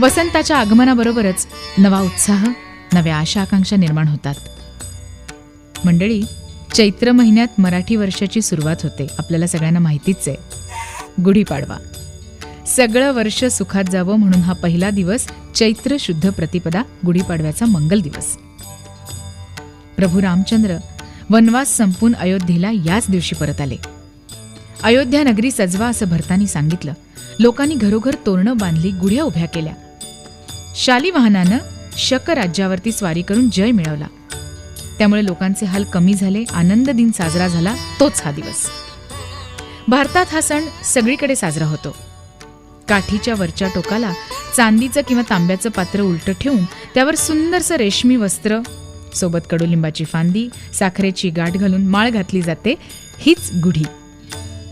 वसंताच्या आगमनाबरोबरच नवा उत्साह नव्या आशा आकांक्षा निर्माण होतात. मंडळी चैत्र महिन्यात मराठी वर्षाची सुरुवात होते. आपल्याला सगळ्यांना माहितीच आहे. गुढीपाडवा. सगळं वर्ष सुखात जावं म्हणून हा पहिला दिवस चैत्र शुद्ध प्रतिपदा गुढीपाडव्याचा मंगल दिवस. प्रभू रामचंद्र वनवास संपून अयोध्येला याच दिवशी परत आले. अयोध्या नगरी सजवा असं भरतानी सांगितलं. लोकांनी घरोघर तोरणं बांधली गुढ्या उभ्या केल्या. शालिवाहनानं शक राज्यावरती स्वारी करून जय मिळवला. त्यामुळे लोकांचे हाल कमी झाले आनंद दिन साजरा झाला तोच हा दिवस. भारतात हा सण सगळीकडे साजरा होतो. काठीच्या वरच्या टोकाला चांदीचं किंवा तांब्याचं पात्र उलटं ठेवून त्यावर सुंदरसं रेशमी वस्त्र सोबत कडुलिंबाची फांदी साखरेची गाठ घालून माळ घातली जाते हीच गुढी.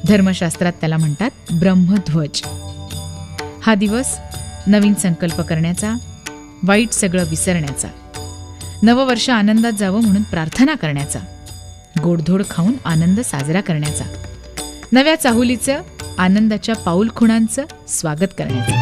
धर्मशास्त्रात त्याला म्हणतात ब्रह्मध्वज. हा दिवस नवीन संकल्प करण्याचा वाईट सगळं विसरण्याचा नववर्ष आनंदात जावं म्हणून प्रार्थना करण्याचा गोडधोड खाऊन आनंद साजरा करण्याचा नव्या चाहुलीचं आनंदाच्या पाऊलखुणांचं स्वागत करण्याचं.